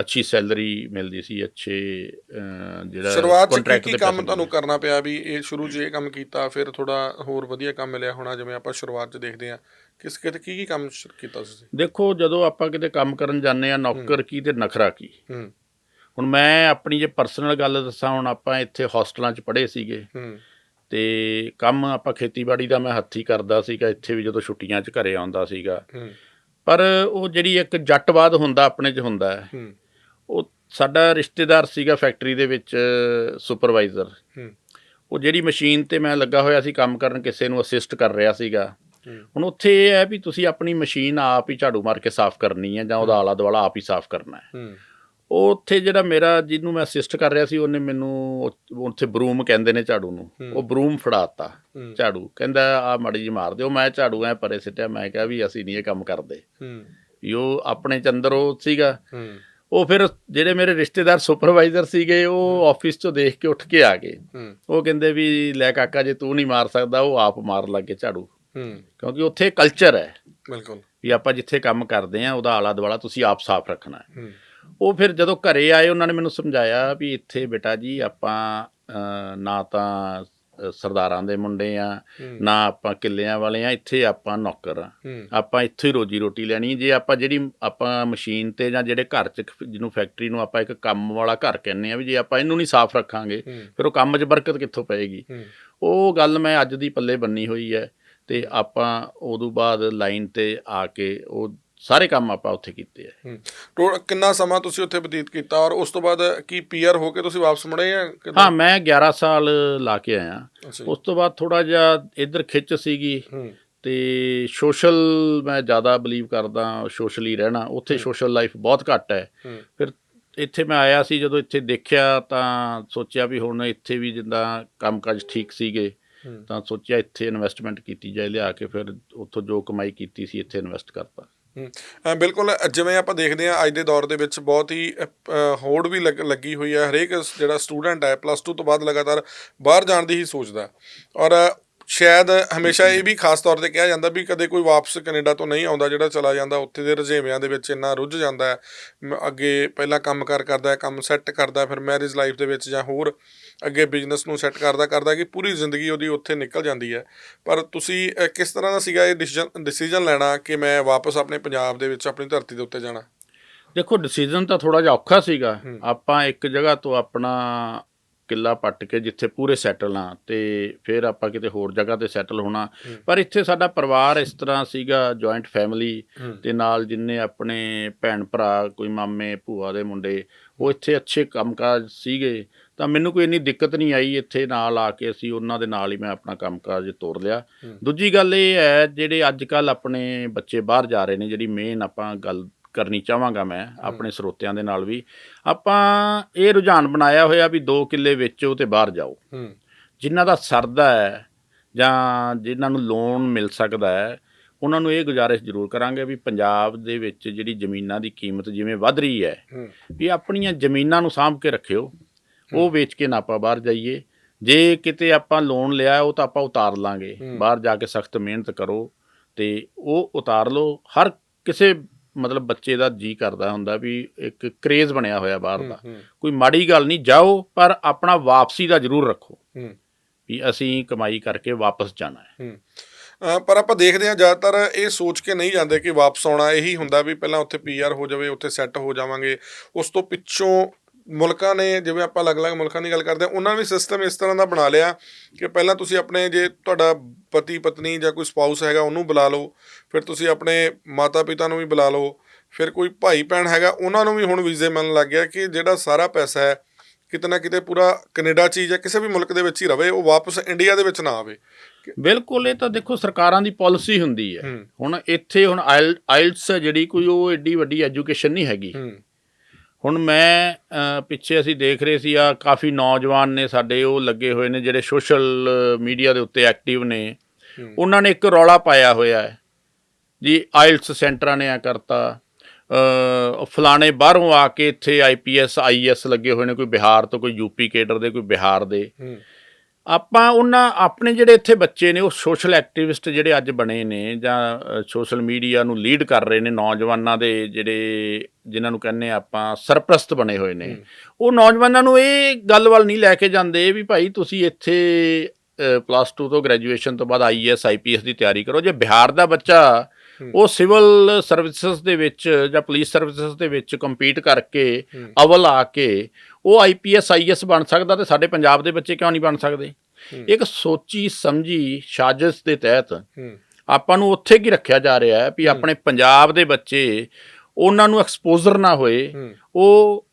ਅੱਛੀ ਸੈਲਰੀ ਮਿਲਦੀ ਸੀ ਅੱਛੇ ਜਿਹੜਾ ਸ਼ੁਰੂਆਤ ਚ ਕੀ ਕੰਮ ਤੁਹਾਨੂੰ। ਕਰਨਾ ਪਿਆ ਵੀ ਇਹ ਸ਼ੁਰੂ 'ਚ ਇਹ ਕੰਮ ਕੀਤਾ ਫਿਰ ਥੋੜਾ ਹੋਰ ਵਧੀਆ ਕੰਮ ਮਿਲਿਆ ਹੋਣਾ ਜਿਵੇਂ ਆਪਾਂ ਸ਼ੁਰੂਆਤ 'ਚ ਦੇਖਦੇ ਹਾਂ। ਕਿਸ ਕਿਤੇ ਕੀ ਕੀ ਕੰਮ ਕੀਤਾ ਤੁਸੀਂ? ਦੇਖੋ ਜਦੋਂ ਆਪਾਂ ਕਿਤੇ ਕੰਮ ਕਰਨ ਜਾਂਦੇ ਆ ਨੌਕਰ ਕੀ ਤੇ ਨਖਰਾ ਕੀ। ਹੁਣ ਮੈਂ ਆਪਣੀ ਜੇ ਪਰਸਨਲ ਗੱਲ ਦੱਸਾਂ ਹੁਣ ਆਪਾਂ ਇੱਥੇ ਹੋਸਟਲਾਂ 'ਚ ਪੜ੍ਹੇ ਸੀਗੇ। ਹੂੰ। ਤੇ ਕੰਮ ਆਪਾਂ ਖੇਤੀਬਾੜੀ ਦਾ ਮੈਂ ਹੱਥੀ ਕਰਦਾ ਸੀਗਾ ਇੱਥੇ ਵੀ ਜਦੋਂ ਛੁੱਟੀਆਂ 'ਚ ਘਰੇ ਆਉਂਦਾ ਸੀਗਾ। ਹੂੰ। ਪਰ ਉਹ ਜਿਹੜੀ ਇੱਕ ਜੱਟਵਾਦ ਹੁੰਦਾ ਆਪਣੇ 'ਚ ਹੁੰਦਾ ਹੈ। ਉਹ ਸਾਡਾ ਰਿਸ਼ਤੇਦਾਰ ਸੀਗਾ ਫੈਕਟਰੀ ਦੇ ਵਿੱਚ ਸੁਪਰਵਾਈਜ਼ਰ ਉਹ ਜਿਹੜੀ ਮਸ਼ੀਨ ਤੇ ਮੈਂ ਲੱਗਾ ਹੋਇਆ ਸੀ ਕੰਮ ਕਰਨ ਕਿਸੇ ਨੂੰ ਅਸਿਸਟ ਕਰ ਰਿਹਾ ਸੀਗਾ। ਹੁਣ ਉੱਥੇ ਇਹ ਹੈ ਵੀ ਤੁਸੀਂ ਆਪਣੀ ਮਸ਼ੀਨ ਆਪ ਹੀ ਝਾੜੂ ਮਾਰ ਕੇ ਸਾਫ਼ ਕਰਨੀ ਹੈ ਜਾਂ ਉਹਦਾ ਆਲਾ ਦੁਆਲਾ ਆਪ ਹੀ ਸਾਫ਼ ਕਰਨਾ ਹੂੰ। ਉਹ ਉੱਥੇ ਜਿਹੜਾ ਮੇਰਾ ਜਿਹਨੂੰ ਮੈਂ ਅਸਿਸਟ ਕਰ ਰਿਹਾ ਸੀ ਉਹਨੇ ਮੈਨੂੰ ਉੱਥੇ ਬਰੂਮ ਕਹਿੰਦੇ ਨੇ ਝਾੜੂ ਨੂੰ। ਉਹ ਬਰੂਮ ਫੜਾਤਾ। ਝਾੜੂ। ਕਹਿੰਦਾ ਆ ਮੜੀ ਜੀ ਮਾਰ ਦਿਓ ਮੈਂ ਝਾੜੂ ਐ ਪਰੇ ਸਿੱਟਿਆ ਮੈਂ ਕਿਹਾ ਵੀ ਅਸੀਂ ਨਹੀਂ ਇਹ ਕੰਮ ਕਰਦੇ। ਉਹ ਆਪਣੇ ਚ ਅੰਦਰ ਉਹ ਸੀਗਾ। ਉਹ ਫਿਰ ਜਿਹੜੇ ਮੇਰੇ ਰਿਸ਼ਤੇਦਾਰ ਸੁਪਰਵਾਈਜ਼ਰ ਸੀਗੇ ਉਹ ਆਫਿਸ ਤੋਂ ਦੇਖ ਕੇ ਉੱਠ ਕੇ ਆ ਗਏ। ਉਹ ਕਹਿੰਦੇ ਵੀ ਲੈ ਕਾਕਾ ਜੇ ਤੂੰ ਨਹੀਂ ਮਾਰ ਸਕਦਾ ਉਹ ਆਪ ਮਾਰ ਲੱਗੇ ਝਾੜੂ। ਹੂੰ। ਕਿਉਂਕਿ ਉੱਥੇ ਕਲਚਰ ਹੈ। ਬਿਲਕੁਲ। ਵੀ ਆਪਾਂ ਜਿੱਥੇ ਕੰਮ ਕਰਦੇ ਆ ਉਹਦਾ ਆਲਾ ਦੁਆਲਾ ਤੁਸੀਂ ਆਪ ਸਾਫ਼ ਰੱਖਣਾ ਹੂੰ। ਉਹ ਫਿਰ ਜਦੋਂ ਘਰੇ ਆਏ ਉਹਨਾਂ ਨੇ ਮੈਨੂੰ ਸਮਝਾਇਆ ਵੀ ਇੱਥੇ ਬੇਟਾ ਜੀ ਆਪਾਂ ਨਾ ਤਾਂ ਸਰਦਾਰਾਂ ਦੇ ਮੁੰਡੇ ਆ। ਨਾ ਆਪਾਂ ਕਿੱਲਿਆਂ ਵਾਲੇ ਆ ਇੱਥੇ ਆਪਾਂ ਨੌਕਰ ਆ। ਆਪਾਂ ਇੱਥੇ ਹੀ ਰੋਜੀ ਰੋਟੀ ਲੈਣੀ ਜੇ ਆਪਾਂ ਜਿਹੜੀ ਆਪਾਂ ਮਸ਼ੀਨ ਤੇ ਜਾਂ ਜਿਹੜੇ ਘਰ ਚ ਜਿਹਨੂੰ ਫੈਕਟਰੀ ਨੂੰ ਆਪਾਂ ਇੱਕ ਕੰਮ ਵਾਲਾ ਘਰ ਕਹਿੰਦੇ ਆ ਵੀ ਜੇ ਆਪਾਂ ਇਹਨੂੰ ਨਹੀਂ ਸਾਫ਼ ਰੱਖਾਂਗੇ। ਫਿਰ ਉਹ ਕੰਮ 'ਚ ਬਰਕਤ ਕਿੱਥੋਂ ਪਏਗੀ? ਉਹ ਗੱਲ ਮੈਂ ਅੱਜ ਦੀ ਪੱਲੇ ਬੰਨੀ ਹੋਈ ਹੈ ਤੇ ਆਪਾਂ ਉਦੋਂ ਬਾਅਦ ਲਾਈਨ ਤੇ ਆ ਕੇ ਉਹ ਸਾਰੇ ਕੰਮ ਆਪਾਂ ਉੱਥੇ ਕੀਤੇ ਆ। ਹੂੰ। ਟੋ- ਕਿੰਨਾ ਸਮਾਂ ਤੁਸੀਂ ਉੱਥੇ ਬਤੀਤ ਕੀਤਾ ਔਰ ਉਸ ਤੋਂ ਬਾਅਦ ਕੀ ਪੀਆਰ ਹੋ ਕੇ ਤੁਸੀਂ ਵਾਪਸ ਮੁੜੇ ਆ? ਹਾਂ ਮੈਂ 11 ਸਾਲ ਲਾ ਕੇ ਆਇਆ। ਉਸ ਤੋਂ ਬਾਅਦ ਥੋੜਾ ਜਿਹਾ ਇੱਧਰ ਖਿੱਚ ਸੀਗੀ ਤੇ ਸੋਸ਼ਲ ਮੈਂ ਜ਼ਿਆਦਾ ਬਲੀਵ ਕਰਦਾ ਸੋਸ਼ਲੀ ਰਹਿਣਾ। ਉੱਥੇ ਸੋਸ਼ਲ ਲਾਈਫ ਬਹੁਤ ਘੱਟ ਹੈ। ਫਿਰ ਇੱਥੇ ਮੈਂ ਆਇਆ ਸੀ ਜਦੋਂ ਇੱਥੇ ਦੇਖਿਆ ਤਾਂ ਸੋਚਿਆ ਵੀ ਹੁਣ ਇੱਥੇ ਵੀ ਜਿੱਦਾਂ ਕੰਮਕਾਜ ਠੀਕ ਸੀਗੇ। ਤਾਂ ਸੋਚਿਆ ਇੱਥੇ ਇਨਵੈਸਟਮੈਂਟ ਕੀਤੀ ਜਾਏ ਲਿਆ ਕੇ ਫਿਰ ਉੱਥੋਂ ਜੋ ਕਮਾਈ ਕੀਤੀ ਸੀ ਇੱਥੇ ਇਨਵੈਸਟ ਕਰਤਾ। ਬਿਲਕੁਲ, ਜਿਵੇਂ ਆਪਾਂ ਦੇਖਦੇ ਹਾਂ ਅੱਜ ਦੇ ਦੌਰ ਦੇ ਵਿੱਚ ਬਹੁਤ ਹੀ ਹੋੜ ਵੀ ਲੱਗ- ਲੱਗੀ ਹੋਈ ਹੈ, ਹਰੇਕ ਜਿਹੜਾ ਸਟੂਡੈਂਟ ਹੈ ਪਲੱਸ 2 ਤੋਂ ਬਾਅਦ ਲਗਾਤਾਰ ਬਾਹਰ ਜਾਣ ਦੀ ਹੀ ਸੋਚਦਾ ਔਰ ਸ਼ਾਇਦ ਹਮੇਸ਼ਾ ਇਹ ਵੀ ਖਾਸ ਤੌਰ ਤੇ ਕਿਹਾ ਜਾਂਦਾ ਵੀ ਕਦੇ ਕੋਈ ਵਾਪਸ ਕੈਨੇਡਾ ਤੋਂ ਨਹੀਂ ਆਉਂਦਾ ਜਿਹੜਾ ਚਲਾ ਜਾਂਦਾ ਉੱਥੇ ਦੇ ਰੁਝੇਵਿਆਂ ਦੇ ਵਿੱਚ ਇੰਨਾ ਰੁੱਝ ਜਾਂਦਾ ਹੈ। ਅੱਗੇ ਪਹਿਲਾਂ ਕੰਮਕਾਰ ਕਰਦਾ ਹੈ ਕੰਮ ਸੈੱਟ ਕਰਦਾ ਫਿਰ ਮੈਰਿਜ ਲਾਈਫ ਦੇ ਵਿੱਚ ਜਾਂ ਹੋਰ ਅੱਗੇ ਬਿਜ਼ਨਸ ਨੂੰ ਸੈੱਟ ਕਰਦਾ ਕਰਦਾ ਕਿ ਪੂਰੀ ਜ਼ਿੰਦਗੀ ਉਹਦੀ ਉੱਥੇ ਨਿਕਲ ਜਾਂਦੀ ਹੈ। ਪਰ ਤੁਸੀਂ ਕਿਸ ਤਰ੍ਹਾਂ ਦਾ ਸੀਗਾ ਇਹ ਡਿਸੀਜਨ ਡਿਸੀਜਨ ਲੈਣਾ ਕਿ ਮੈਂ ਵਾਪਸ ਆਪਣੇ ਪੰਜਾਬ ਦੇ ਵਿੱਚ ਆਪਣੀ ਧਰਤੀ ਦੇ ਉੱਤੇ ਜਾਣਾ? ਦੇਖੋ ਡਿਸੀਜਨ ਤਾਂ ਥੋੜਾ ਜਿਹਾ ਔਖਾ ਸੀਗਾ। ਆਪਾਂ ਇੱਕ ਜਗ੍ਹਾ ਤੋਂ ਆਪਣਾ ਕਿੱਲਾ ਪੱਟ ਕੇ ਜਿੱਥੇ ਪੂਰੇ ਸੈਟਲ ਆ ਤੇ ਫਿਰ ਆਪਾਂ ਕਿਤੇ ਹੋਰ ਜਗ੍ਹਾ ਤੇ ਸੈਟਲ ਹੋਣਾ। ਪਰ ਇੱਥੇ ਸਾਡਾ ਪਰਿਵਾਰ ਇਸ ਤਰ੍ਹਾਂ ਸੀਗਾ ਜੁਆਇੰਟ ਫੈਮਿਲੀ ਤੇ ਨਾਲ ਜਿੰਨੇ ਆਪਣੇ ਭੈਣ ਭਰਾ ਕੋਈ ਮਾਮੇ ਭੂਆ ਦੇ ਮੁੰਡੇ ਉਹ ਇੱਥੇ ਅੱਛੇ ਕੰਮਕਾਜ ਸੀਗੇ। ਤਾਂ ਮੈਨੂੰ ਕੋਈ ਇੰਨੀ ਦਿੱਕਤ ਨਹੀਂ ਆਈ ਇੱਥੇ ਨਾਲ ਆ ਕੇ ਅਸੀਂ ਉਹਨਾਂ ਦੇ ਨਾਲ ਹੀ ਮੈਂ ਆਪਣਾ ਕੰਮਕਾਜ ਤੋਰ ਲਿਆ। ਦੂਜੀ ਗੱਲ ਇਹ ਹੈ ਜਿਹੜੇ ਅੱਜ ਕੱਲ ਆਪਣੇ ਬੱਚੇ ਬਾਹਰ ਜਾ ਰਹੇ ਨੇ ਜਿਹੜੀ ਮੇਨ ਆਪਾਂ ਗੱਲ ਕਰਨੀ ਚਾਹਾਂਗਾ ਮੈਂ ਆਪਣੇ ਸਰੋਤਿਆਂ ਦੇ ਨਾਲ ਵੀ। ਆਪਾਂ ਇਹ ਰੁਝਾਨ ਬਣਾਇਆ ਹੋਇਆ ਵੀ 2 ਕਿੱਲੇ ਵੇਚੋ ਤੇ ਬਾਹਰ ਜਾਓ। ਜਿਨ੍ਹਾਂ ਦਾ ਸਰਦਾ ਹੈ ਜਾਂ ਜਿਨ੍ਹਾਂ ਨੂੰ ਲੋਨ ਮਿਲ ਸਕਦਾ ਹੈ ਉਹਨਾਂ ਨੂੰ ਇਹ ਗੁਜ਼ਾਰਿਸ਼ ਜ਼ਰੂਰ ਕਰਾਂਗੇ ਵੀ ਪੰਜਾਬ ਦੇ ਵਿੱਚ ਜਿਹੜੀ ਜ਼ਮੀਨਾਂ ਦੀ ਕੀਮਤ ਜਿਵੇਂ ਵੱਧ ਰਹੀ ਹੂੰ ਵੀ ਆਪਣੀਆਂ ਜ਼ਮੀਨਾਂ ਨੂੰ ਸਾਂਭ ਕੇ ਰੱਖਿਓ। ਉਹ ਵੇਚ ਕੇ ਨਾ ਆਪਾਂ ਬਾਹਰ ਜਾਈਏ। ਜੇ ਕਿਤੇ ਆਪਾਂ ਲੋਨ ਲਿਆ ਉਹ ਤਾਂ ਆਪਾਂ ਉਤਾਰ ਲਾਂਗੇ। ਬਾਹਰ ਜਾ ਕੇ ਸਖਤ ਮਿਹਨਤ ਕਰੋ ਤੇ ਉਹ ਉਤਾਰ ਲਓ। ਹਰ ਕਿਸੇ ਮਤਲਬ ਬੱਚੇ ਦਾ ਜੀ ਕਰਦਾ ਹੁੰਦਾ ਵੀ ਇੱਕ ਕਰੇਜ਼ ਬਣਿਆ ਹੋਇਆ ਬਾਹਰ ਦਾ। ਕੋਈ ਮਾੜੀ ਗੱਲ ਨਹੀਂ ਜਾਓ ਪਰ ਆਪਣਾ ਵਾਪਸੀ ਦਾ ਜ਼ਰੂਰ ਰੱਖੋ। ਵੀ ਅਸੀਂ ਕਮਾਈ ਕਰਕੇ ਵਾਪਸ ਜਾਣਾ ਹੈ। ਪਰ ਆਪਾਂ ਦੇਖਦੇ ਹਾਂ ਜ਼ਿਆਦਾਤਰ ਇਹ ਸੋਚ ਕੇ ਨਹੀਂ ਜਾਂਦੇ ਕਿ ਵਾਪਸ ਆਉਣਾ ਇਹੀ ਹੁੰਦਾ ਵੀ ਪਹਿਲਾਂ ਉੱਥੇ ਪੀਆਰ ਹੋ ਜਾਵੇ ਉੱਥੇ ਸੈੱਟ ਹੋ ਜਾਵਾਂਗੇ। ਉਸ ਤੋਂ ਪਿੱਛੋਂ ਮੁਲਕਾਂ ਨੇ ਜਿਵੇਂ ਆਪਾਂ ਅਲੱਗ-ਅਲੱਗ ਮੁਲਕਾਂ ਦੀ ਗੱਲ ਕਰਦੇ ਹਾਂ ਉਹਨਾਂ ਨੇ ਵੀ ਸਿਸਟਮ ਇਸ ਤਰ੍ਹਾਂ ਦਾ ਬਣਾ ਲਿਆ ਕਿ ਪਹਿਲਾਂ ਤੁਸੀਂ ਆਪਣੇ ਜੇ ਤੁਹਾਡਾ ਪਤੀ ਪਤਨੀ ਜਾਂ ਕੋਈ ਸਪਾਊਸ ਹੈਗਾ ਉਹਨੂੰ ਬੁਲਾ ਲਓ ਫਿਰ ਤੁਸੀਂ ਆਪਣੇ ਮਾਤਾ ਪਿਤਾ ਨੂੰ ਵੀ ਬੁਲਾ ਲਓ ਫਿਰ ਕੋਈ ਭਾਈ ਭੈਣ ਹੈਗਾ ਉਹਨਾਂ ਨੂੰ ਵੀ ਹੁਣ ਵੀਜ਼ੇ ਮਿਲਣ ਲੱਗ ਗਿਆ ਕਿ ਜਿਹੜਾ ਸਾਰਾ ਪੈਸਾ ਹੈ ਕਿਤੇ ਨਾ ਕਿਤੇ ਪੂਰਾ ਕੈਨੇਡਾ 'ਚ ਹੀ ਜਾਂ ਕਿਸੇ ਵੀ ਮੁਲਕ ਦੇ ਵਿੱਚ ਹੀ ਰਵੇ ਉਹ ਵਾਪਸ ਇੰਡੀਆ ਦੇ ਵਿੱਚ ਨਾ ਆਵੇ। ਬਿਲਕੁਲ ਇਹ ਤਾਂ ਦੇਖੋ ਸਰਕਾਰਾਂ ਦੀ ਪਾਲਿਸੀ ਹੁੰਦੀ ਹੈ। ਹੁਣ ਇੱਥੇ ਹੁਣ ਆਇਲਟਸ ਜਿਹੜੀ ਕੋਈ ਉਹ ਏਡੀ ਵੱਡੀ ਐਜੂਕੇਸ਼ਨ ਨਹੀਂ ਹੈਗੀ। ਹੁਣ ਮੈਂ ਪਿੱਛੇ ਅਸੀਂ ਦੇਖ ਰਹੇ ਸੀ ਆ ਕਾਫੀ ਨੌਜਵਾਨ ਨੇ ਸਾਡੇ ਉਹ ਲੱਗੇ ਹੋਏ ਨੇ ਜਿਹੜੇ ਸੋਸ਼ਲ ਮੀਡੀਆ ਦੇ ਉੱਤੇ ਐਕਟਿਵ ਨੇ। ਉਹਨਾਂ ਨੇ ਇੱਕ ਰੌਲਾ ਪਾਇਆ ਹੋਇਆ ਹੈ। ਜੀ ਆਇਲਟਸ ਸੈਂਟਰਾਂ ਨੇ ਆ ਕਰਤਾ। ਅ ਫਲਾਣੇ ਬਾਹਰੋਂ ਆ ਕੇ ਇੱਥੇ ਆਈਪੀਐਸ ਆਈਐਸ ਲੱਗੇ ਹੋਏ ਨੇ ਕੋਈ ਬਿਹਾਰ ਤੋਂ ਕੋਈ ਯੂਪੀ ਕੇਡਰ ਦੇ ਕੋਈ ਬਿਹਾਰ ਦੇ। ਆਪਾਂ ਉਹਨਾਂ ਆਪਣੇ ਜਿਹੜੇ ਇੱਥੇ ਬੱਚੇ ਨੇ ਉਹ ਸੋਸ਼ਲ ਐਕਟਿਵਿਸਟ ਜਿਹੜੇ ਅੱਜ ਬਣੇ ਨੇ ਜਾਂ ਸੋਸ਼ਲ ਮੀਡੀਆ ਨੂੰ ਲੀਡ ਕਰ ਰਹੇ ਨੇ ਨੌਜਵਾਨਾਂ ਦੇ ਜਿਹੜੇ ਜਿਨ੍ਹਾਂ ਨੂੰ ਕਹਿੰਦੇ ਆ ਆਪਾਂ ਸਰਪ੍ਰਸਤ ਬਣੇ ਹੋਏ ਨੇ। ਉਹ ਨੌਜਵਾਨਾਂ ਨੂੰ ਇਹ ਗੱਲ ਵੱਲ ਨਹੀਂ ਲੈ ਕੇ ਜਾਂਦੇ ਵੀ ਭਾਈ ਤੁਸੀਂ ਇੱਥੇ ਪਲੱਸ 2 ਤੋਂ ਗ੍ਰੈਜੂਏਸ਼ਨ ਤੋਂ ਬਾਅਦ ਆਈਐਸ ਆਈਪੀਐਸ ਦੀ ਤਿਆਰੀ ਕਰੋ। ਜੇ ਬਿਹਾਰ ਦਾ ਬੱਚਾ ਉਹ ਸਿਵਲ ਸਰਵਿਸਿਜ਼ ਦੇ ਵਿੱਚ ਜਾਂ ਪੁਲਿਸ ਸਰਵਿਸਿਜ਼ ਦੇ ਵਿੱਚ ਕੰਪੀਟ ਕਰਕੇ ਅਵਲ ਆ ਕੇ ਉਹ ਆਈਪੀਐਸ ਆਈਐਸ ਬਣ ਸਕਦਾ ਤੇ ਸਾਡੇ ਪੰਜਾਬ ਦੇ ਬੱਚੇ ਕਿਉਂ ਨਹੀਂ ਬਣ ਸਕਦੇ? ਇੱਕ ਸੋਚੀ ਸਮਝੀ ਸਾਜ਼ਿਸ਼ ਦੇ ਤਹਿਤ ਆਪਾਂ ਨੂੰ ਉੱਥੇ ਕੀ ਰੱਖਿਆ ਜਾ ਰਿਹਾ ਹੈ ਵੀ ਆਪਣੇ ਪੰਜਾਬ ਦੇ ਬੱਚੇ ਉਹਨਾਂ ਨੂੰ ਐਕਸਪੋਜ਼ਰ ਨਾ ਹੋਏ। ਉਹ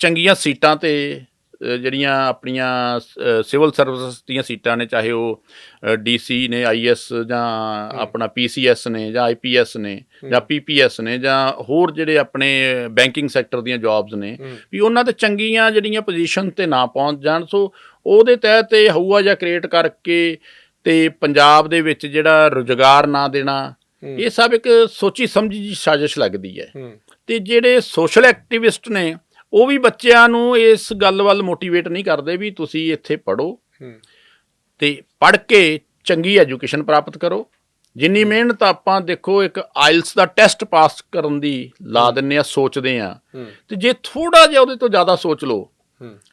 ਚੰਗੀਆਂ ਸੀਟਾਂ ਤੇ ਜਿਹੜੀਆਂ ਆਪਣੀਆਂ ਸਿਵਲ ਸਰਵਿਸ ਦੀਆਂ ਸੀਟਾਂ ਨੇ ਚਾਹੇ ਉਹ ਡੀਸੀ ਨੇ ਆਈਐਸ ਜਾਂ ਆਪਣਾ ਪੀਸੀਐਸ ਨੇ ਜਾਂ ਆਈਪੀਐਸ ਨੇ ਜਾਂ ਪੀਪੀਐਸ ਨੇ ਜਾਂ ਹੋਰ ਜਿਹੜੇ ਆਪਣੇ ਬੈਂਕਿੰਗ ਸੈਕਟਰ ਦੀਆਂ ਜੌਬਸ ਨੇ। ਵੀ ਉਹਨਾਂ ਤੇ ਚੰਗੀਆਂ ਜਿਹੜੀਆਂ ਪੋਜੀਸ਼ਨ ਤੇ ਨਾ ਪਹੁੰਚ ਜਾਣ। ਸੋ ਉਹਦੇ ਤਹਿਤ ਇਹ ਹਊਆ ਜਾਂ ਕ੍ਰੀਏਟ ਕਰਕੇ ਤੇ ਪੰਜਾਬ ਦੇ ਵਿੱਚ ਜਿਹੜਾ ਰੁਜ਼ਗਾਰ ਨਾ ਦੇਣਾ। ਇਹ ਸਭ ਇੱਕ ਸੋਚੀ ਸਮਝੀ ਜਿਹੀ ਸਾਜ਼ਿਸ਼ ਲੱਗਦੀ ਹੂੰ। ਤੇ ਜਿਹੜੇ ਸੋਸ਼ਲ ਐਕਟਿਵਿਸਟ ਨੇ ਉਹ ਵੀ ਬੱਚਿਆਂ ਨੂੰ ਇਸ ਗੱਲ ਵੱਲ ਮੋਟੀਵੇਟ ਨਹੀਂ ਕਰਦੇ ਵੀ ਤੁਸੀਂ ਇੱਥੇ ਪੜੋ ਤੇ ਪੜ੍ਹ ਕੇ ਚੰਗੀ ਐਜੂਕੇਸ਼ਨ ਪ੍ਰਾਪਤ ਕਰੋ। ਜਿੰਨੀ ਮਿਹਨਤ ਆਪਾਂ ਦੇਖੋ ਇੱਕ ਆਇਲਸ ਦਾ ਟੈਸਟ ਪਾਸ ਕਰਨ ਦੀ ਲਾ ਦਿੰਨੇ ਆ ਸੋਚਦੇ ਆ ਤੇ ਜੇ ਥੋੜਾ ਜਿਹਾ ਉਹਦੇ ਤੋਂ ਜ਼ਿਆਦਾ ਸੋਚ ਲਓ